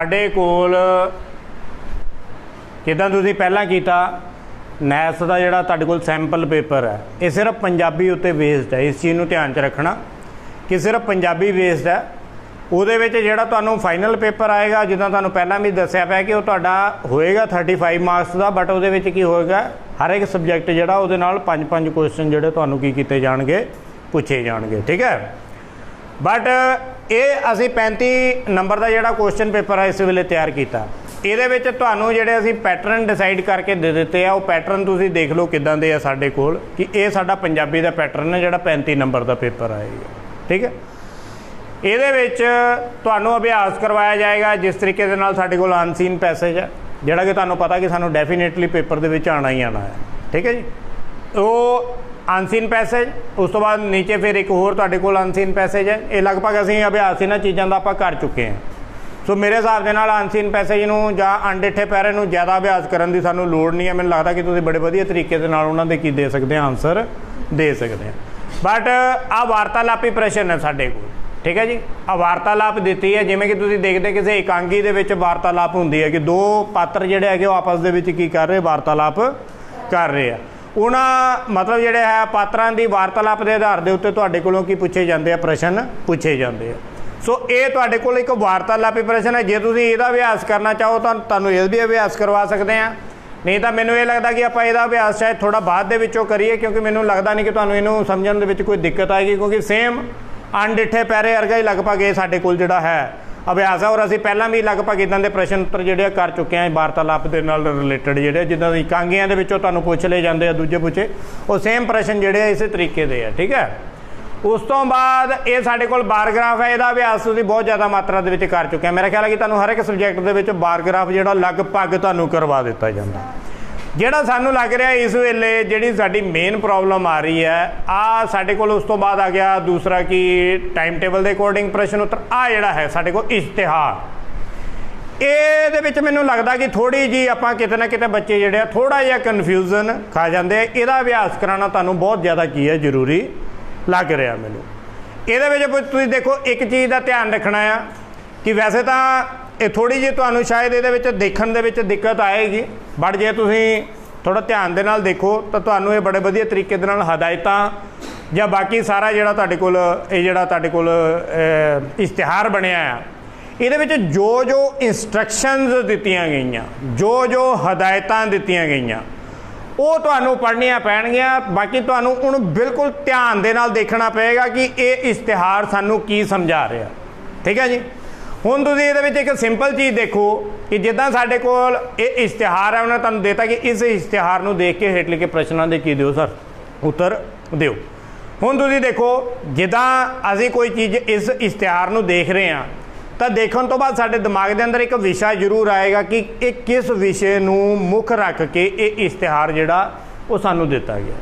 ਸਾਡੇ ਕੋਲ ਜਿੱਦਾਂ ਤੁਸੀਂ ਪਹਿਲਾਂ ਕੀਤਾ? ਨੈਸ ਦਾ ਜਿਹੜਾ ਤੁਹਾਡੇ ਕੋਲ ਸੈਂਪਲ ਪੇਪਰ ਹੈ, ਇਹ ਸਿਰਫ ਪੰਜਾਬੀ ਉੱਤੇ ਬੇਸਡ ਹੈ। ਇਸ ਚੀਜ਼ ਨੂੰ ਧਿਆਨ 'ਚ ਰੱਖਣਾ ਕਿ ਸਿਰਫ ਪੰਜਾਬੀ ਬੇਸਡ ਹੈ। ਉਹਦੇ ਵਿੱਚ ਜਿਹੜਾ ਤੁਹਾਨੂੰ ਫਾਈਨਲ ਪੇਪਰ ਆਏਗਾ, ਜਿੱਦਾਂ ਤੁਹਾਨੂੰ ਪਹਿਲਾਂ ਵੀ ਦੱਸਿਆ ਪਿਆ ਕਿ ਉਹ ਤੁਹਾਡਾ ਹੋਏਗਾ 35 ਮਾਰਕਸ ਦਾ ਬਟ ਉਹਦੇ ਵਿੱਚ ਕੀ ਹੋਏਗਾ? ਹਰ ਇੱਕ ਸਬਜੈਕਟ ਜਿਹੜਾ ਉਹਦੇ ਨਾਲ 5-5 ਕੁਐਸਚਨ ਜਿਹੜੇ ਤੁਹਾਨੂੰ ਕੀ ਕੀਤੇ ਜਾਣਗੇ? ਪੁੱਛੇ ਜਾਣਗੇ। ਠੀਕ ਹੈ? ਬਟ ਇਹ ਅਸੀਂ 35 ਨੰਬਰ ਦਾ ਜਿਹੜਾ ਕੁਐਸਚਨ ਪੇਪਰ ਹੈ ਇਸ ਵੇਲੇ ਤਿਆਰ ਕੀਤਾ। ਇਹਦੇ ਵਿੱਚ ਤੁਹਾਨੂੰ ਜਿਹੜੇ ਅਸੀਂ ਪੈਟਰਨ ਡਿਸਾਈਡ ਕਰਕੇ ਦੇ ਦਿੱਤੇ ਆ, ਉਹ ਪੈਟਰਨ ਤੁਸੀਂ ਦੇਖ ਲਓ ਕਿਦਾਂ ਦੇ ਆ ਸਾਡੇ ਕੋਲ, ਕਿ ਇਹ ਸਾਡਾ ਪੰਜਾਬੀ ਦਾ ਪੈਟਰਨ ਹੈ ਜਿਹੜਾ 35 ਨੰਬਰ ਦਾ ਪੇਪਰ ਆਏਗਾ ਠੀਕ ਹੈ? ਇਹਦੇ ਵਿੱਚ ਤੁਹਾਨੂੰ ਅਭਿਆਸ ਕਰਵਾਇਆ ਜਾਏਗਾ, ਜਿਸ ਤਰੀਕੇ ਦੇ ਨਾਲ ਸਾਡੇ ਕੋਲ ਅਨਸੀਨ ਪੈਸੇਜ ਹੈ ਜਿਹੜਾ ਕਿ ਤੁਹਾਨੂੰ ਪਤਾ ਕਿ ਸਾਨੂੰ ਡੈਫੀਨੇਟਲੀ ਪੇਪਰ ਦੇ ਵਿੱਚ ਆਣਾ ਹੀ ਆਣਾ ਹੈ। ਠੀਕ ਹੈ ਜੀ? ਉਹ ਅਨਸੀਨ ਪੈਸੇਜ, ਉਸ ਤੋਂ ਬਾਅਦ ਨੀਚੇ ਫਿਰ ਇੱਕ ਹੋਰ ਤੁਹਾਡੇ ਕੋਲ ਅਨਸੀਨ ਪੈਸੇਜ ਹੈ। ਇਹ ਲਗਭਗ ਅਸੀਂ ਅਭਿਆਸ ਇਹਨਾਂ ਚੀਜ਼ਾਂ ਦਾ ਆਪਾਂ ਕਰ ਚੁੱਕੇ ਹਾਂ। ਸੋ ਮੇਰੇ ਹਿਸਾਬ ਦੇ ਨਾਲ ਅਨਸੀਨ ਪੈਸੇਜ ਨੂੰ ਜਾਂ ਅਣਡਿੱਠੇ ਪੈਰੇ ਨੂੰ ਜ਼ਿਆਦਾ ਅਭਿਆਸ ਕਰਨ ਦੀ ਸਾਨੂੰ ਲੋੜ ਨਹੀਂ ਹੈ। ਮੈਨੂੰ ਲੱਗਦਾ ਕਿ ਤੁਸੀਂ ਬੜੇ ਵਧੀਆ ਤਰੀਕੇ ਦੇ ਨਾਲ ਉਹਨਾਂ ਦੇ ਕੀ ਦੇ ਸਕਦੇ ਆ ਆਨਸਰ ਦੇ ਸਕਦੇ ਆ। ਬਟ ਆ ਵਾਰਤਾਲਾਪੀ ਪ੍ਰਸ਼ਨ ਹੈ ਸਾਡੇ ਕੋਲ, ਠੀਕ ਹੈ ਜੀ? ਆ ਵਾਰਤਾਲਾਪ ਦਿੱਤੀ ਹੈ, ਜਿਵੇਂ ਕਿ ਤੁਸੀਂ ਦੇਖਦੇ ਕਿਸੇ ਇਕਾਂਗੀ ਦੇ ਵਿੱਚ ਵਾਰਤਾਲਾਪ ਹੁੰਦੀ ਹੈ ਕਿ ਦੋ ਪਾਤਰ ਜਿਹੜੇ ਹੈਗੇ ਉਹ ਆਪਸ ਦੇ ਵਿੱਚ ਕੀ ਕਰ ਰਹੇ, ਵਾਰਤਾਲਾਪ ਕਰ ਰਹੇ ਆ। ਉਹਨਾਂ, ਮਤਲਬ ਜਿਹੜੇ ਹੈ, ਪਾਤਰਾਂ ਦੀ ਵਾਰਤਾਲਾਪ ਦੇ ਆਧਾਰ ਦੇ ਉੱਤੇ ਤੁਹਾਡੇ ਕੋਲੋਂ ਕੀ ਪੁੱਛੇ ਜਾਂਦੇ ਆ? ਪ੍ਰਸ਼ਨ ਪੁੱਛੇ ਜਾਂਦੇ ਆ। ਸੋ ਇਹ ਤੁਹਾਡੇ ਕੋਲ ਇੱਕ ਵਾਰਤਾਲਾਪੀ ਪ੍ਰਸ਼ਨ ਹੈ। ਜੇ ਤੁਸੀਂ ਇਹਦਾ ਅਭਿਆਸ ਕਰਨਾ ਚਾਹੋ ਤਾਂ ਤੁਹਾਨੂੰ ਇਹ ਵੀ ਅਭਿਆਸ ਕਰਵਾ ਸਕਦੇ ਆ। ਨਹੀਂ ਤਾਂ ਮੈਨੂੰ ਇਹ ਲੱਗਦਾ ਕਿ ਆਪਾਂ ਇਹਦਾ ਅਭਿਆਸ ਸ਼ਾਇਦ ਥੋੜਾ ਬਾਅਦ ਦੇ ਵਿੱਚੋਂ ਕਰੀਏ, ਕਿਉਂਕਿ ਮੈਨੂੰ ਲੱਗਦਾ ਨਹੀਂ ਕਿ ਤੁਹਾਨੂੰ ਇਹਨੂੰ ਸਮਝਣ ਦੇ ਵਿੱਚ ਕੋਈ ਦਿੱਕਤ ਆਏਗੀ, ਕਿਉਂਕਿ ਸੇਮ ਅਣਡਿੱਠੇ ਪੈਰੇ ਵਰਗਾ ਹੀ ਲਗਭਗ ਇਹ ਸਾਡੇ ਕੋਲ ਜਿਹੜਾ ਹੈ ਅਭਿਆਸ ਆ, ਔਰ ਅਸੀਂ ਪਹਿਲਾਂ ਵੀ ਲਗਭਗ ਇਦਾਂ ਦੇ ਪ੍ਰਸ਼ਨ ਉੱਤਰ ਜਿਹੜੇ ਆ ਕਰ ਚੁੱਕੇ ਹਾਂ ਵਾਰਤਾਲਾਪ ਦੇ ਨਾਲ ਰਿਲੇਟਡ ਜਿਹੜੇ ਜਿੱਦਾਂ ਦੀ ਕਾਂਗੀਆਂ ਦੇ ਵਿੱਚੋਂ ਤੁਹਾਨੂੰ ਪੁੱਛ ਲਏ ਜਾਂਦੇ ਆ, ਦੂਜੇ ਪੁੱਛੇ, ਉਹ ਸੇਮ ਪ੍ਰਸ਼ਨ ਜਿਹੜੇ ਆ ਇਸੇ ਤਰੀਕੇ ਦੇ ਆ, ਠੀਕ ਹੈ ਉਸ ਤੋਂ ਬਾਅਦ ਇਹ ਸਾਡੇ ਕੋਲ ਬਾਰਗ੍ਰਾਫ ਹੈ ਇਹਦਾ ਅਭਿਆਸ ਤੁਸੀਂ ਬਹੁਤ ਜ਼ਿਆਦਾ ਮਾਤਰਾ ਦੇ ਵਿੱਚ ਕਰ ਚੁੱਕੇ ਆ। ਮੇਰਾ ਖਿਆਲ ਹੈ ਕਿ ਤੁਹਾਨੂੰ ਹਰ ਇੱਕ ਸਬਜੈਕਟ ਦੇ ਵਿੱਚ ਬਾਰਗ੍ਰਾਫ ਜਿਹੜਾ ਲਗਭਗ ਤੁਹਾਨੂੰ ਕਰਵਾ ਦਿੱਤਾ ਜਾਂਦਾ। ਜਿਹੜਾ ਸਾਨੂੰ ਲੱਗ ਰਿਹਾ ਇਸ ਵੇਲੇ, ਜਿਹੜੀ ਸਾਡੀ ਮੇਨ ਪ੍ਰੋਬਲਮ ਆ ਰਹੀ ਹੈ, ਆ ਸਾਡੇ ਕੋਲ ਉਸ ਤੋਂ ਬਾਅਦ ਆ ਗਿਆ ਦੂਸਰਾ ਕਿ ਟਾਈਮ ਟੇਬਲ ਦੇ ਅਕੋਰਡਿੰਗ ਪ੍ਰਸ਼ਨ ਉੱਤਰ, ਆ ਜਿਹੜਾ ਹੈ ਸਾਡੇ ਕੋਲ ਇਸ਼ਤਿਹਾਰ। ਇਹਦੇ ਵਿੱਚ ਮੈਨੂੰ ਲੱਗਦਾ ਕਿ ਥੋੜੀ ਜੀ ਆਪਾਂ ਕਿਤੇ ਨਾ ਕਿਤੇ ਬੱਚੇ ਜਿਹੜੇ ਆ ਥੋੜਾ ਜਿਹਾ ਕਨਫਿਊਜ਼ਨ ਖਾ ਜਾਂਦੇ ਆ। ਇਹਦਾ ਅਭਿਆਸ ਕਰਾਉਣਾ ਤੁਹਾਨੂੰ ਬਹੁਤ ਜ਼ਿਆਦਾ ਕੀ ਹੈ, ਜ਼ਰੂਰੀ ਲੱਗ ਰਿਹਾ ਮੈਨੂੰ। ਇਹਦੇ ਵਿੱਚ ਤੁਸੀਂ ਦੇਖੋ, ਇੱਕ ਚੀਜ਼ ਦਾ ਧਿਆਨ ਰੱਖਣਾ ਆ ਕਿ ਵੈਸੇ ਤਾਂ ਇਹ ਥੋੜੀ ਜਿਹੀ ਤੁਹਾਨੂੰ ਸ਼ਾਇਦ ਇਹਦੇ ਵਿੱਚ ਦੇਖਣ ਦੇ ਵਿੱਚ ਦਿੱਕਤ ਆਏਗੀ। ਬਟ ਜੇ ਤੁਸੀਂ ਥੋੜਾ ਧਿਆਨ ਦੇ ਨਾਲ ਦੇਖੋ, ਤਾਂ ਤੁਹਾਨੂੰ ਇਹ ਬੜੇ ਵਧੀਆ ਤਰੀਕੇ ਦੇ ਨਾਲ ਹਦਾਇਤਾਂ ਜਾਂ ਬਾਕੀ ਸਾਰਾ ਜਿਹੜਾ ਤੁਹਾਡੇ ਕੋਲ, ਇਹ ਜਿਹੜਾ ਤੁਹਾਡੇ ਕੋਲ ਇਸ਼ਤਿਹਾਰ ਬਣਿਆ ਆ, ਇਹਦੇ ਵਿੱਚ ਜੋ ਜੋ ਇਨਸਟਰਕਸ਼ਨਸ ਦਿੱਤੀਆਂ ਗਈਆਂ ਜੋ ਜੋ ਹਦਾਇਤਾਂ ਦਿੱਤੀਆਂ ਗਈਆਂ, ਉਹ ਤੁਹਾਨੂੰ ਪੜ੍ਹਨੀਆਂ ਪੈਣਗੀਆਂ। ਬਾਕੀ ਤੁਹਾਨੂੰ ਹੁਣ ਬਿਲਕੁਲ ਧਿਆਨ ਦੇ ਨਾਲ ਦੇਖਣਾ ਪਏਗਾ ਕਿ ਇਹ ਇਸ਼ਤਿਹਾਰ ਸਾਨੂੰ ਕੀ ਸਮਝਾ ਰਿਹਾ। ਠੀਕ ਹੈ ਜੀ? ਹੁਣ ਤੁਸੀਂ ਇਹਦੇ ਵਿੱਚ ਇੱਕ ਸਿੰਪਲ ਚੀਜ਼ ਦੇਖੋ ਕਿ ਜਿੱਦਾਂ ਸਾਡੇ ਕੋਲ ਇਹ ਇਸ਼ਤਿਹਾਰ ਹੈ, ਉਹਨਾਂ ਤੁਹਾਨੂੰ ਦਿੱਤਾ ਕਿ ਇਸ ਇਸ਼ਤਿਹਾਰ ਨੂੰ ਦੇਖ ਕੇ ਹੇਠ ਲਿਖੇ ਪ੍ਰਸ਼ਨਾਂ ਦੇ ਕੀ ਦਿਓ ਸਰ? ਉੱਤਰ ਦਿਓ। ਹੁਣ ਤੁਸੀਂ ਦੇਖੋ, ਜਿੱਦਾਂ ਅਸੀਂ ਕੋਈ ਚੀਜ਼ ਇਸ ਇਸ਼ਤਿਹਾਰ ਨੂੰ ਦੇਖ ਰਹੇ ਹਾਂ, ਤਾਂ ਦੇਖਣ ਤੋਂ ਬਾਅਦ ਸਾਡੇ ਦਿਮਾਗ ਦੇ ਅੰਦਰ ਇੱਕ ਵਿਸ਼ਾ ਜ਼ਰੂਰ ਆਏਗਾ ਕਿ ਇਹ ਕਿਸ ਵਿਸ਼ੇ ਨੂੰ ਮੁੱਖ ਰੱਖ ਕੇ ਇਹ ਇਸ਼ਤਿਹਾਰ ਜਿਹੜਾ ਉਹ ਸਾਨੂੰ ਦਿੱਤਾ ਗਿਆ।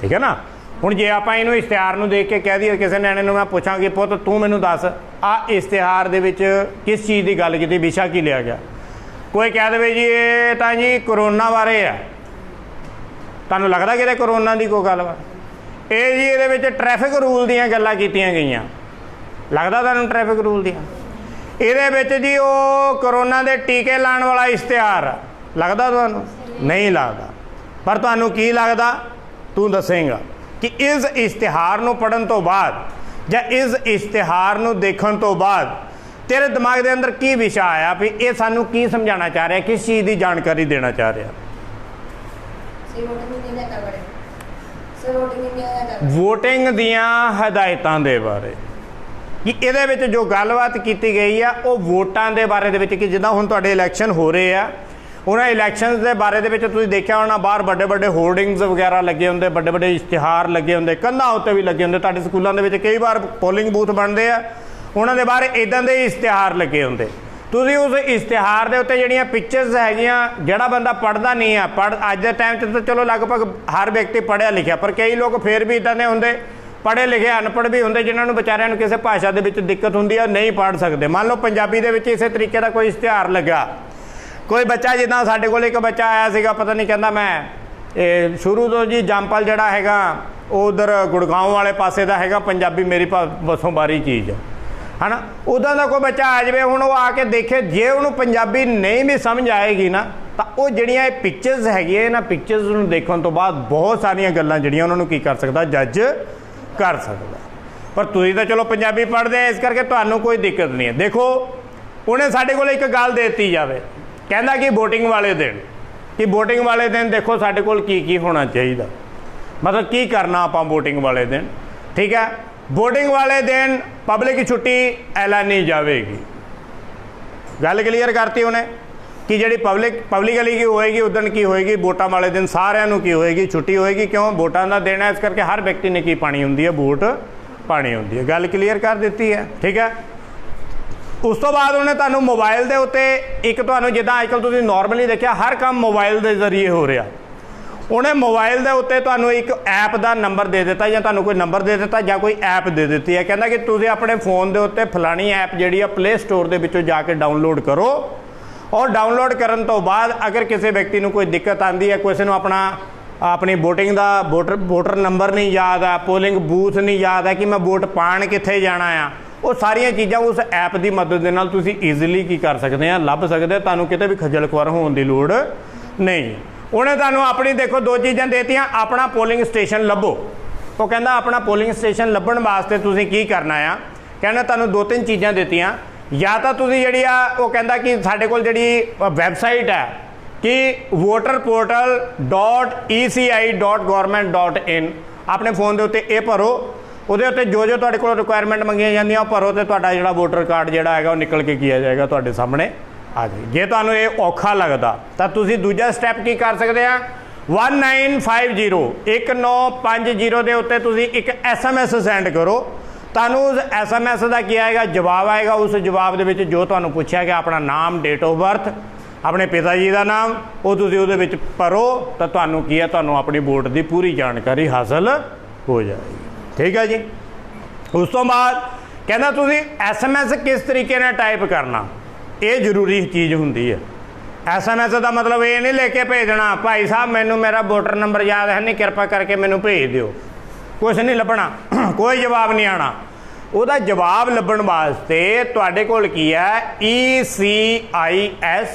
ਠੀਕ ਹੈ ਨਾ? ਹੁਣ ਜੇ ਆਪਾਂ ਇਹਨੂੰ ਇਸ਼ਤਿਹਾਰ ਨੂੰ ਦੇਖ ਕੇ ਕਹਿ ਦਈਏ ਕਿਸੇ ਨਿਆਣੇ ਨੂੰ ਮੈਂ ਪੁੱਛਾਂਗੇ, ਪੁੱਤ, ਤੂੰ ਮੈਨੂੰ ਦੱਸ, ਆ ਇਸ਼ਤਿਹਾਰ ਦੇ ਵਿੱਚ ਕਿਸ ਚੀਜ਼ ਦੀ ਗੱਲ ਕੀਤੀ? ਵਿਸ਼ਾ ਕੀ ਲਿਆ ਗਿਆ? ਕੋਈ ਕਹਿ ਦੇਵੇ ਜੀ, ਇਹ ਤਾਂ ਜੀ ਕਰੋਨਾ ਬਾਰੇ ਆ। ਤੁਹਾਨੂੰ ਲੱਗਦਾ ਕਿ ਇਹ ਕਰੋਨਾ ਦੀ ਕੋਈ ਗੱਲ ਵਾ? ਇਹ ਜੀ ਇਹਦੇ ਵਿੱਚ ਟ੍ਰੈਫਿਕ ਰੂਲ ਦੀਆਂ ਗੱਲਾਂ ਕੀਤੀਆਂ ਗਈਆਂ। ਲੱਗਦਾ ਤੁਹਾਨੂੰ ਟ੍ਰੈਫਿਕ ਰੂਲ ਦੀਆਂ? ਇਹਦੇ ਵਿੱਚ ਜੀ ਉਹ ਕਰੋਨਾ ਦੇ ਟੀਕੇ ਲਾਉਣ ਵਾਲਾ ਇਸ਼ਤਿਹਾਰ, ਲੱਗਦਾ ਤੁਹਾਨੂੰ? ਨਹੀਂ ਲੱਗਦਾ। ਪਰ ਤੁਹਾਨੂੰ ਕੀ ਲੱਗਦਾ? ਤੂੰ ਦੱਸੇਂਗਾ। ਕਿ ਇਸ ਇਸ਼ਤਿਹਾਰ ਨੂੰ ਪੜਨ ਤੋਂ ਬਾਅਦ ਜਾਂ ਇਸ ਇਸ਼ਤਿਹਾਰ ਨੂੰ ਦੇਖਣ ਤੋਂ ਬਾਅਦ ਤੇਰੇ ਦਿਮਾਗ ਦੇ ਅੰਦਰ ਕੀ ਵਿਸ਼ਾ ਆਇਆ ਵੀ ਇਹ ਸਾਨੂੰ ਕੀ ਸਮਝਾਉਣਾ ਚਾਹ ਰਿਹਾ ਕਿਸ ਚੀਜ਼ ਦੀ ਜਾਣਕਾਰੀ ਦੇਣਾ ਚਾਹ ਰਿਹਾ? ਵੋਟਿੰਗ ਦੀਆਂ ਹਦਾਇਤਾਂ ਦੇ ਬਾਰੇ। ਕਿ ਇਹਦੇ ਵਿੱਚ ਜੋ ਗੱਲਬਾਤ ਕੀਤੀ ਗਈ ਆ ਉਹ ਵੋਟਾਂ ਦੇ ਬਾਰੇ ਦੇ ਵਿੱਚ ਕਿ ਜਿੱਦਾਂ ਹੁਣ ਤੁਹਾਡੇ ਇਲੈਕਸ਼ਨ ਹੋ ਰਹੇ ਆ ਉਹਨਾਂ ਇਲੈਕਸ਼ਨਸ ਦੇ ਬਾਰੇ ਦੇ ਵਿੱਚ ਤੁਸੀਂ ਦੇਖਿਆ ਹੋਣਾ, ਬਾਹਰ ਵੱਡੇ ਵੱਡੇ ਹੋਰਡਿੰਗਸ ਵਗੈਰਾ ਲੱਗੇ ਹੁੰਦੇ, ਵੱਡੇ ਵੱਡੇ ਇਸ਼ਤਿਹਾਰ ਲੱਗੇ ਹੁੰਦੇ, ਕੰਧਾਂ ਉੱਤੇ ਵੀ ਲੱਗੇ ਹੁੰਦੇ। ਤੁਹਾਡੇ ਸਕੂਲਾਂ ਦੇ ਵਿੱਚ ਕਈ ਵਾਰ ਪੋਲਿੰਗ ਬੂਥ ਬਣਦੇ ਆ। ਉਹਨਾਂ ਦੇ ਬਾਹਰ ਇਦਾਂ ਦੇ ਇਸ਼ਤਿਹਾਰ ਲੱਗੇ ਹੁੰਦੇ। ਤੁਸੀਂ ਉਸ ਇਸ਼ਤਿਹਾਰ ਦੇ ਉੱਤੇ ਜਿਹੜੀਆਂ ਪਿਕਚਰਸ ਹੈਗੀਆਂ, ਜਿਹੜਾ ਬੰਦਾ ਪੜਦਾ ਨਹੀਂ ਆ ਪੜ ਅੱਜ ਦੇ ਟਾਈਮ 'ਚ ਤਾਂ ਚਲੋ ਲਗਭਗ ਹਰ ਵਿਅਕਤੀ ਪੜਿਆ ਲਿਖਿਆ, ਪਰ ਕਈ ਲੋਕ ਫੇਰ ਵੀ ਇਦਾਂ ਦੇ ਹੁੰਦੇ, ਪੜ੍ਹੇ ਲਿਖੇ ਅਨਪੜ੍ਹ ਵੀ ਹੁੰਦੇ, ਜਿਨ੍ਹਾਂ ਨੂੰ ਵਿਚਾਰਿਆਂ ਨੂੰ ਕਿਸੇ ਭਾਸ਼ਾ ਦੇ ਵਿੱਚ ਦਿੱਕਤ ਹੁੰਦੀ ਆ ਨਹੀਂ ਪੜ੍ਹ ਸਕਦੇ। ਮੰਨ ਲਓ ਪੰਜਾਬੀ ਦੇ ਵਿੱਚ ਇਸੇ ਤਰੀਕੇ ਦਾ ਕੋਈ ਇਸ਼ਤਿਹਾਰ ਲੱਗਾ। ਕੋਈ ਬੱਚਾ ਜਿੱਦਾਂ ਸਾਡੇ ਕੋਲ ਇੱਕ ਬੱਚਾ ਆਇਆ ਸੀਗਾ, ਪਤਾ ਨਹੀਂ ਕਹਿੰਦਾ ਮੈਂ, ਇਹ ਸ਼ੁਰੂ ਤੋਂ ਜੀ ਜੰਪਲ ਜਿਹੜਾ ਹੈਗਾ, ਉਹ ਉਧਰ ਗੁੜਗਾਉਂ ਵਾਲੇ ਪਾਸੇ ਦਾ ਹੈਗਾ, ਪੰਜਾਬੀ ਮੇਰੀ ਵਸੋਂ ਬਾਰੀ ਚੀਜ਼ ਹੈ। ਹਨਾ? ਉਦਾਂ ਦਾ ਕੋਈ ਬੱਚਾ ਆ ਜਾਵੇ, ਹੁਣ ਉਹ ਆ ਕੇ ਦੇਖੇ, ਜੇ ਉਹਨੂੰ ਪੰਜਾਬੀ ਨਹੀਂ ਵੀ ਸਮਝ ਆਏਗੀ ਨਾ, ਤਾਂ ਉਹ ਜਿਹੜੀਆਂ ਇਹ ਪਿਕਚਰਸ ਹੈਗੀਆਂ, ਇਹਨਾਂ ਪਿਕਚਰਸ ਨੂੰ ਦੇਖਣ ਤੋਂ ਬਾਅਦ ਬਹੁਤ ਸਾਰੀਆਂ ਗੱਲਾਂ ਜਿਹੜੀਆਂ ਉਹਨਾਂ ਨੂੰ ਕੀ ਕਰ ਸਕਦਾ ਜੱਜ ਕਰ ਸਕਦਾ। ਪਰ ਤੁਸੀਂ ਤਾਂ ਚਲੋ ਪੰਜਾਬੀ ਪੜ੍ਹਦੇ ਆ, ਇਸ ਕਰਕੇ ਤੁਹਾਨੂੰ ਕੋਈ ਦਿੱਕਤ ਨਹੀਂ ਹੈ। ਦੇਖੋ, ਉਹਨੇ ਸਾਡੇ ਕੋਲ ਇੱਕ ਗੱਲ ਦੇ ਦਿੱਤੀ ਜਾਵੇ ਕਹਿੰਦਾ ਕਿ VOTING ਵਾਲੇ ਦਿਨ, ਕਿ VOTING ਵਾਲੇ ਦਿਨ ਦੇਖੋ ਸਾਡੇ ਕੋਲ ਕੀ ਕੀ ਹੋਣਾ ਚਾਹੀਦਾ। ਮਤਲਬ ਕੀ ਕਰਨਾ ਆਪਾਂ VOTING ਵਾਲੇ ਦਿਨ? ਠੀਕ ਹੈ? VOTING ਵਾਲੇ ਦਿਨ ਪਬਲਿਕ ਛੁੱਟੀ ਐਲਾਨੀ ਜਾਵੇਗੀ। ਗੱਲ ਕਲੀਅਰ ਕਰਤੀ ਉਹਨੇ? ਕਿ ਜਿਹੜੀ ਪਬਲਿਕ ਪਬਲਿਕਲੀ ਕੀ ਹੋਏਗੀ ਉਦੋਂ ਕੀ ਹੋਏਗੀ? ਵੋਟਾਂ ਵਾਲੇ ਦਿਨ ਸਾਰਿਆਂ ਨੂੰ ਕੀ ਹੋਏਗੀ? ਛੁੱਟੀ ਹੋਏਗੀ ਕਿਉਂ? ਵੋਟਾਂ ਦਾ ਦਿਨ ਹੈ, ਇਸ ਕਰਕੇ ਹਰ ਵਿਅਕਤੀ ਨੇ ਕੀ ਪਾਣੀ ਹੁੰਦੀ ਹੈ? ਵੋਟ ਪਾਣੀ ਹੁੰਦੀ ਹੈ। ਗੱਲ ਕਲੀਅਰ ਕਰ ਦਿੱਤੀ ਹੈ। ਠੀਕ ਹੈ? ਉਸ ਤੋਂ ਬਾਅਦ ਉਹਨੇ ਤੁਹਾਨੂੰ ਮੋਬਾਈਲ ਦੇ ਉੱਤੇ ਇੱਕ ਤੁਹਾਨੂੰ ਜਿੱਦਾਂ ਅੱਜਕੱਲ ਤੁਸੀਂ ਨਾਰਮਲੀ ਦੇਖਿਆ, ਹਰ ਕੰਮ ਮੋਬਾਈਲ ਦੇ ਜ਼ਰੀਏ ਹੋ ਰਿਹਾ। ਉਹਨੇ ਮੋਬਾਈਲ ਦੇ ਉੱਤੇ ਤੁਹਾਨੂੰ ਇੱਕ ਐਪ ਦਾ ਨੰਬਰ ਦੇ ਦਿੱਤਾ ਜਾਂ ਤੁਹਾਨੂੰ ਕੋਈ ਨੰਬਰ ਦੇ ਦਿੱਤਾ ਜਾਂ ਕੋਈ ਐਪ ਦੇ ਦਿੱਤੀ ਹੈ। ਕਹਿੰਦਾ ਕਿ ਤੁਸੀਂ ਆਪਣੇ ਫੋਨ ਦੇ ਉੱਤੇ ਫਲਾਣੀ ਐਪ ਜਿਹੜੀ ਆ ਪਲੇ ਸਟੋਰ ਦੇ ਵਿੱਚੋਂ ਜਾ ਕੇ ਡਾਊਨਲੋਡ ਕਰੋ। ਔਰ ਡਾਊਨਲੋਡ ਕਰਨ ਤੋਂ ਬਾਅਦ ਅਗਰ ਕਿਸੇ ਵਿਅਕਤੀ ਨੂੰ ਕੋਈ ਦਿੱਕਤ ਆਂਦੀ ਹੈ, ਕਿਸੇ ਨੂੰ ਆਪਣਾ, ਆਪਣੀ VOTING ਦਾ ਵੋਟਰ ਵੋਟਰ ਨੰਬਰ ਨਹੀਂ ਯਾਦ ਆ ਪੋਲਿੰਗ ਬੂਥ ਨਹੀਂ ਯਾਦ ਆ ਕਿ ਮੈਂ ਵੋਟ ਪਾਣ ਕਿੱਥੇ ਜਾਣਾ ਆ ਉਹ ਸਾਰੀਆਂ ਚੀਜ਼ਾਂ ਉਸ ਐਪ ਦੀ ਮਦਦ ਦੇ ਨਾਲ ਤੁਸੀਂ ਈਜ਼ੀਲੀ ਕੀ ਕਰ ਸਕਦੇ ਆ, ਲੱਭ ਸਕਦੇ ਹੋ ਤੁਹਾਨੂੰ ਕਿਤੇ ਵੀ ਖੱਜਲ ਖੁਆਰ ਹੋਣ ਦੀ ਲੋੜ ਨਹੀਂ। ਉਹਨੇ ਤੁਹਾਨੂੰ ਆਪਣੀ ਦੇਖੋ ਦੋ ਚੀਜ਼ਾਂ ਦੇਤੀਆਂ, ਆਪਣਾ ਪੋਲਿੰਗ ਸਟੇਸ਼ਨ ਲੱਭੋ। ਉਹ ਕਹਿੰਦਾ ਆਪਣਾ ਪੋਲਿੰਗ ਸਟੇਸ਼ਨ ਲੱਭਣ ਵਾਸਤੇ ਤੁਸੀਂ ਕੀ ਕਰਨਾ ਆ? ਕਹਿੰਦਾ ਤੁਹਾਨੂੰ ਦੋ ਤਿੰਨ ਚੀਜ਼ਾਂ ਦਿੱਤੀਆਂ। ਜਾਂ ਤਾਂ ਤੁਸੀਂ ਜਿਹੜੀ ਆ, ਉਹ ਕਹਿੰਦਾ ਕਿ ਸਾਡੇ ਕੋਲ ਜਿਹੜੀ ਵੈਬਸਾਈਟ ਹੈ ਕਿ voterportal.eci.government.in ਆਪਣੇ ਫੋਨ ਦੇ ਉੱਤੇ ਇਹ ਭਰੋ। ਉਹਦੇ ਉੱਤੇ ਜੋ ਜੋ ਤੁਹਾਡੇ ਕੋਲ ਰਿਕੁਆਇਰਮੈਂਟ ਮੰਗੀਆਂ ਜਾਂਦੀਆਂ ਉਹ ਭਰੋ ਤੇ ਤੁਹਾਡਾ ਜਿਹੜਾ ਵੋਟਰ ਕਾਰਡ ਜਿਹੜਾ ਹੈਗਾ ਉਹ ਨਿਕਲ ਕੇ ਕੀਆ ਜਾਏਗਾ ਤੁਹਾਡੇ ਸਾਹਮਣੇ ਆ ਜਾਏ ਜੇ ਤੁਹਾਨੂੰ ਇਹ ਔਖਾ ਲੱਗਦਾ, ਤਾਂ ਤੁਸੀਂ ਦੂਜਾ ਸਟੈਪ ਕੀ ਕਰ ਸਕਦੇ ਆ? 1950 1950 ਦੇ ਉੱਤੇ ਤੁਸੀਂ ਇੱਕ ਐਸਐਮਐਸ ਸੈਂਡ ਕਰੋ। ਤੁਹਾਨੂੰ ਉਸ ਐਸਐਮਐਸ ਦਾ ਕੀ ਆਏਗਾ? ਜਵਾਬ ਆਏਗਾ। ਉਸ ਜਵਾਬ ਦੇ ਵਿੱਚ ਜੋ ਤੁਹਾਨੂੰ ਪੁੱਛਿਆ ਗਿਆ, ਆਪਣਾ ਨਾਮ ਡੇਟ ਆਫ ਬਰਥ ਆਪਣੇ ਪਿਤਾ ਜੀ ਦਾ ਨਾਮ, ਉਹ ਤੁਸੀਂ ਉਹਦੇ ਵਿੱਚ ਭਰੋ, ਤਾਂ ਤੁਹਾਨੂੰ ਕੀ ਹੈ ਤੁਹਾਨੂੰ ਆਪਣੀ ਵੋਟ ਦੀ ਪੂਰੀ ਜਾਣਕਾਰੀ ਹਾਸਲ ਹੋ ਜਾਏਗੀ। ਠੀਕ ਹੈ ਜੀ? ਉਸ ਤੋਂ ਬਾਅਦ ਕਹਿੰਦਾ ਤੁਸੀਂ ਐਸਐਮਐਸ ਕਿਸ ਤਰੀਕੇ ਨਾਲ ਟਾਈਪ ਕਰਨਾ? ਇਹ ਜ਼ਰੂਰੀ ਚੀਜ਼ ਹੁੰਦੀ ਹੈ। ਐਸਐਮਐਸ ਦਾ ਮਤਲਬ ਇਹ ਨਹੀਂ ਲੈ ਕੇ ਭੇਜਣਾ, ਭਾਈ ਸਾਹਿਬ, ਮੈਨੂੰ ਮੇਰਾ ਵੋਟਰ ਨੰਬਰ ਯਾਦ ਹੈ, ਨਹੀਂ, ਕਿਰਪਾ ਕਰਕੇ ਮੈਨੂੰ ਭੇਜ ਦਿਓ। ਕੁਝ ਨਹੀਂ ਲੱਭਣਾ, ਕੋਈ ਜਵਾਬ ਨਹੀਂ ਆਣਾ ਉਹਦਾ ਜਵਾਬ ਲੱਭਣ ਵਾਸਤੇ ਤੁਹਾਡੇ ਕੋਲ ਕੀ ਹੈ? ਈ ਸੀ ਆਈ S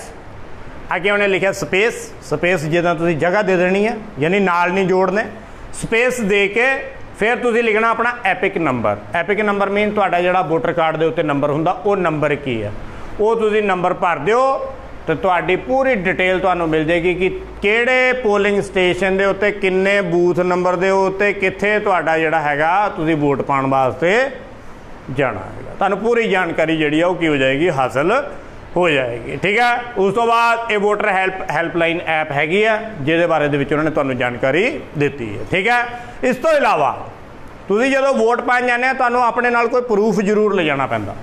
ਅੱਗੇ ਉਹਨੇ ਲਿਖਿਆ ਸਪੇਸ। ਸਪੇਸ ਜਿੱਦਾਂ ਤੁਸੀਂ ਜਗ੍ਹਾ ਦੇ ਦੇਣੀ ਹੈ, ਯਾਨੀ ਨਾਲ ਨਹੀਂ ਜੋੜਨੇ। ਸਪੇਸ ਦੇ ਕੇ ਫਿਰ ਤੁਸੀਂ ਲਿਖਣਾ ਆਪਣਾ EPIC number EPIC number mean ਤੁਹਾਡਾ ਜਿਹੜਾ ਵੋਟਰ ਕਾਰਡ ਦੇ ਉੱਤੇ ਨੰਬਰ ਹੁੰਦਾ, ਉਹ ਨੰਬਰ ਕੀ ਹੈ ਉਹ ਤੁਸੀਂ ਨੰਬਰ ਭਰ ਦਿਓ ਤੇ ਤੁਹਾਡੀ ਪੂਰੀ ਡਿਟੇਲ ਤੁਹਾਨੂੰ ਮਿਲ ਜੇਗੀ ਕਿ ਕਿਹੜੇ ਪੋਲਿੰਗ ਸਟੇਸ਼ਨ ਦੇ ਉੱਤੇ ਕਿੰਨੇ ਬੂਥ ਨੰਬਰ ਦੇ ਉੱਤੇ ਕਿੱਥੇ ਤੁਹਾਡਾ ਜਿਹੜਾ ਹੈਗਾ, ਤੁਸੀਂ ਵੋਟ ਪਾਉਣ ਵਾਸਤੇ ਜਾਣਾ ਹੈਗਾ। ਤੁਹਾਨੂੰ ਪੂਰੀ ਜਾਣਕਾਰੀ ਜਿਹੜੀ ਆ ਉਹ ਕੀ ਹੋ ਜਾਏਗੀ? ਹਾਸਲ ਹੋ ਜਾਏਗੀ। ਠੀਕ ਹੈ? ਉਸ ਤੋਂ ਬਾਅਦ ਇਹ ਵੋਟਰ ਹੈਲਪ ਹੈਲਪਲਾਈਨ ਐਪ ਹੈਗੀ ਆ, ਜਿਹਦੇ ਬਾਰੇ ਦੇ ਵਿੱਚ ਉਹਨਾਂ ਨੇ ਤੁਹਾਨੂੰ ਜਾਣਕਾਰੀ ਦਿੱਤੀ ਹੈ। ਠੀਕ ਹੈ? ਇਸ ਤੋਂ ਇਲਾਵਾ ਤੁਸੀਂ ਜਦੋਂ ਵੋਟ ਪਾਣ ਜਾਂਦੇ ਆ, ਤੁਹਾਨੂੰ ਆਪਣੇ ਨਾਲ ਕੋਈ ਪ੍ਰੂਫ ਜ਼ਰੂਰ ਲੈ ਜਾਣਾ ਪੈਂਦਾ।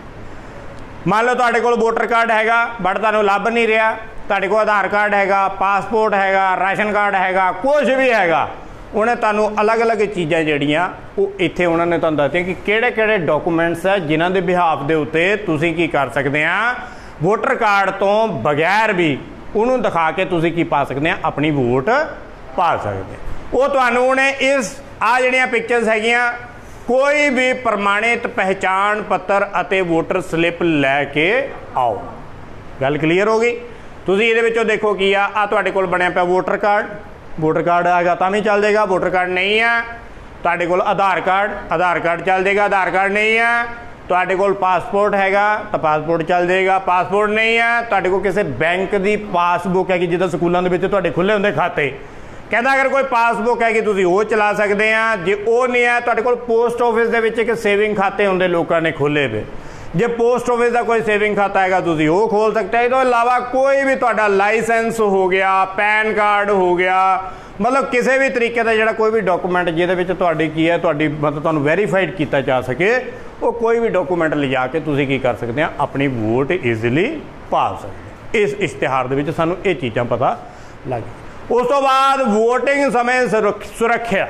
ਮੰਨ ਲਓ ਤੁਹਾਡੇ ਕੋਲ ਵੋਟਰ ਕਾਰਡ ਹੈਗਾ ਬਟ ਤੁਹਾਨੂੰ ਲੱਭ ਨਹੀਂ ਰਿਹਾ। ਤੁਹਾਡੇ ਕੋਲ ਆਧਾਰ ਕਾਰਡ ਹੈਗਾ ਪਾਸਪੋਰਟ ਹੈਗਾ, ਰਾਸ਼ਨ ਕਾਰਡ ਹੈਗਾ ਕੁਝ ਵੀ ਹੈਗਾ, ਉਹਨੇ ਤੁਹਾਨੂੰ ਅਲੱਗ-ਅਲੱਗ ਚੀਜ਼ਾਂ ਜਿਹੜੀਆਂ, ਉਹ ਇੱਥੇ ਉਹਨਾਂ ਨੇ ਤੁਹਾਨੂੰ ਦੱਸਿਆ ਕਿ ਕਿਹੜੇ-ਕਿਹੜੇ ਡਾਕੂਮੈਂਟਸ ਹੈ ਜਿਨ੍ਹਾਂ ਦੇ ਬਿਹਾਫ ਦੇ ਉੱਤੇ ਤੁਸੀਂ ਕੀ ਕਰ ਸਕਦੇ ਆ ਵੋਟਰ ਕਾਰਡ ਤੋਂ ਬਗੈਰ ਵੀ ਉਹਨੂੰ ਦਿਖਾ ਕੇ ਤੁਸੀਂ ਕੀ ਪਾ ਸਕਦੇ ਆ? ਆਪਣੀ ਵੋਟ ਪਾ ਸਕਦੇ ਉਹ ਤੁਹਾਨੂੰ ਉਹਨੇ ਇਸ, ਆ ਜਿਹੜੀਆਂ ਪਿਕਚਰਸ ਹੈਗੀਆਂ, ਕੋਈ ਵੀ ਪ੍ਰਮਾਣਿਤ ਪਹਿਚਾਣ ਪੱਤਰ ਅਤੇ ਵੋਟਰ ਸਲਿੱਪ ਲੈ ਕੇ ਆਓ। ਗੱਲ ਕਲੀਅਰ ਹੋ ਗਈ? ਤੁਸੀਂ ਇਹਦੇ ਵਿੱਚੋਂ ਦੇਖੋ ਕੀ ਆ? ਆ ਤੁਹਾਡੇ ਕੋਲ ਬਣਿਆ ਪਿਆ ਵੋਟਰ ਕਾਰਡ। ਵੋਟਰ ਕਾਰਡ ਆਗਾ ਤਾਂ ਵੀ ਚੱਲ ਜਾਏਗਾ ਵੋਟਰ ਕਾਰਡ ਨਹੀਂ ਆ। ਤੁਹਾਡੇ ਕੋਲ ਆਧਾਰ ਕਾਰਡ ਆਧਾਰ ਕਾਰਡ ਚੱਲ ਜਾਏਗਾ ਆਧਾਰ ਕਾਰਡ ਨਹੀਂ ਆ। ਤੁਹਾਡੇ ਕੋਲ ਪਾਸਪੋਰਟ ਹੈਗਾ, ਤਾਂ ਪਾਸਪੋਰਟ ਚੱਲ ਜਾਏਗਾ। ਪਾਸਪੋਰਟ ਨਹੀਂ ਹੈ, ਤੁਹਾਡੇ ਕੋਲ ਕਿਸੇ ਬੈਂਕ ਦੀ ਪਾਸਬੁੱਕ ਹੈਗੀ, ਜਿੱਦਾਂ ਸਕੂਲਾਂ ਦੇ ਵਿੱਚ ਤੁਹਾਡੇ ਖੁੱਲੇ ਹੁੰਦੇ ਖਾਤੇ। ਕਹਿੰਦਾ ਅਗਰ ਕੋਈ ਪਾਸਬੁੱਕ ਹੈ ਕਿ ਤੁਸੀਂ ਉਹ ਚਲਾ ਸਕਦੇ ਆ। ਜੇ ਉਹ ਨਹੀਂ ਹੈ, ਤੁਹਾਡੇ ਕੋਲ ਪੋਸਟ ਆਫਿਸ ਦੇ ਵਿੱਚ ਇੱਕ ਸੇਵਿੰਗ ਖਾਤੇ ਹੁੰਦੇ ਲੋਕਾਂ ਨੇ ਖੋਲੇ ਪਏ ਜੇ ਪੋਸਟ ਆਫਿਸ ਦਾ ਕੋਈ ਸੇਵਿੰਗ ਖਾਤਾ ਹੈਗਾ, ਤੁਸੀਂ ਉਹ ਖੋਲ ਸਕਦੇ ਹੋ ਇਹ ਤੋਂ ਇਲਾਵਾ ਕੋਈ ਵੀ ਤੁਹਾਡਾ ਲਾਇਸੈਂਸ ਹੋ ਗਿਆ ਪੈਨ ਕਾਰਡ ਹੋ ਗਿਆ, ਮਤਲਬ ਕਿਸੇ ਵੀ ਤਰੀਕੇ ਦਾ ਜਿਹੜਾ ਕੋਈ ਵੀ ਡਾਕੂਮੈਂਟ ਜਿਹਦੇ ਵਿੱਚ ਤੁਹਾਡੀ ਕੀ ਹੈ, ਤੁਹਾਡੀ ਮਤਲਬ ਤੁਹਾਨੂੰ ਵੈਰੀਫਾਈਡ ਕੀਤਾ ਜਾ ਸਕੇ ਉਹ ਕੋਈ ਵੀ ਡਾਕੂਮੈਂਟ ਲਿਜਾ ਕੇ ਤੁਸੀਂ ਕੀ ਕਰ ਸਕਦੇ ਆ? ਆਪਣੀ ਵੋਟ ਈਜ਼ੀਲੀ ਪਾ ਸਕਦੇ ਇਸ ਇਸ਼ਤਿਹਾਰ ਦੇ ਵਿੱਚ ਸਾਨੂੰ ਇਹ ਚੀਜ਼ਾਂ ਪਤਾ ਲੱਗ ਉਸ ਤੋਂ ਬਾਅਦ VOTING ਸਮੇਂ ਸੁਰੱਖ- ਸੁਰੱਖਿਆ।